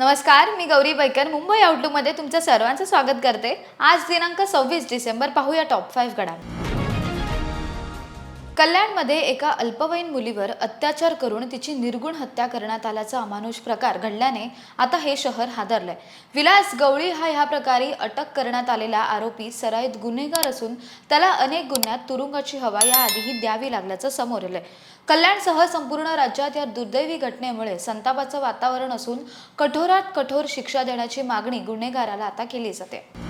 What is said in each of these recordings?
नमस्कार मी गौरी बैकर मुंबई आउटलुकमध्ये तुमचं सर्वांचं स्वागत करते. आज दिनांक सव्वीस डिसेंबर पाहूया टॉप फाईव्ह घडामोडी. कल्याणमध्ये एका अल्पवयीन मुलीवर अत्याचार करून तिची निर्गुण हत्या करण्यात आल्याचा अमानुष प्रकार घडल्याने आता हे शहर हादरलंय. विलास गवळी हा ह्या प्रकारे अटक करण्यात आलेला आरोपी सराईत गुन्हेगार असून त्याला अनेक गुन्ह्यात तुरुंगाची हवा याआधीही द्यावी लागल्याचं समोर आलंय. कल्याणसह संपूर्ण राज्यात या दुर्दैवी घटनेमुळे संतापाचं वातावरण असून कठोरात कठोर शिक्षा देण्याची मागणी गुन्हेगाराला आता केली जाते.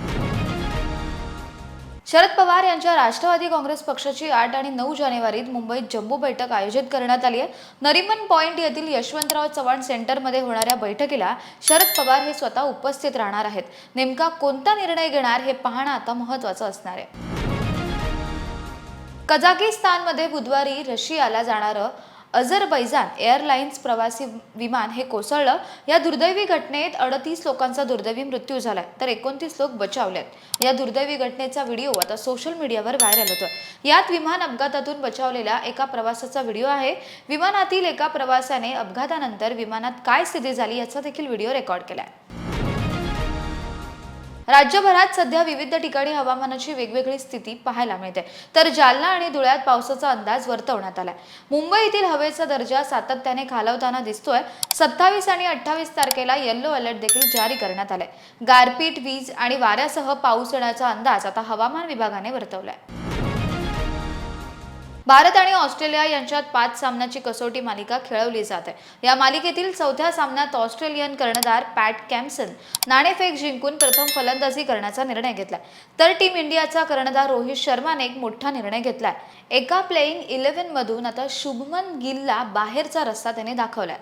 शरद पवार यांच्या राष्ट्रवादी काँग्रेस पक्षाची आठ आणि नऊ जानेवारीत मुंबईत जम्बो बैठक आयोजित करण्यात आली आहे. नरिमन पॉइंट येथील यशवंतराव चव्हाण सेंटरमध्ये होणाऱ्या बैठकीला शरद पवार हे स्वतः उपस्थित राहणार आहेत. नेमका कोणता निर्णय घेणार हे पाहणं आता महत्त्वाचं असणार आहे. कझाकिस्तानमध्ये बुधवारी रशियाला जाणारं अझरबैजान एअरलाइन्स प्रवासी विमान हे कोसळलं. या दुर्दैवी घटनेत अडतीस लोकांचा दुर्दैवी मृत्यू झालाय. तर एकोणतीस लोक बचावलेत. या दुर्दैवी घटनेचा व्हिडिओ आता सोशल मीडियावर व्हायरल होतोय. यात विमान अपघातातून बचावलेल्या एका प्रवासाचा व्हिडिओ आहे. विमानातील एका प्रवासाने अपघातानंतर विमानात काय स्थिती झाली याचा देखील व्हिडिओ रेकॉर्ड केलाय. राज्यभरात सध्या विविध ठिकाणी हवामानाची वेगवेगळी स्थिती पाहायला मिळते. तर जालना आणि धुळ्यात पावसाचा अंदाज वर्तवण्यात आलाय. मुंबईतील हवेचा दर्जा सातत्याने खालावताना दिसतोय. सत्तावीस आणि अठ्ठावीस तारखेला येल्लो अलर्ट देखील जारी करण्यात आलाय. गारपीट वीज आणि वाऱ्यासह पाऊस येण्याचा अंदाज आता हवामान विभागाने वर्तवलाय. भारत आणि ऑस्ट्रेलिया यांच्यात पाच सामन्याची कसोटी मालिका खेळवली जात आहे. या मालिकेतील चौथ्या सामन्यात ऑस्ट्रेलियन कर्णधार पॅट कॅम्सन नाणेफेक जिंकून प्रथम फलंदाजी करण्याचा निर्णय घेतला तर टीम इंडियाचा कर्णधार रोहित शर्माने एक मोठा निर्णय घेतलाय. एका प्लेईंग इलेव्हन मधून आता शुभमन गिलला बाहेरचा रस्ता त्याने दाखवलाय.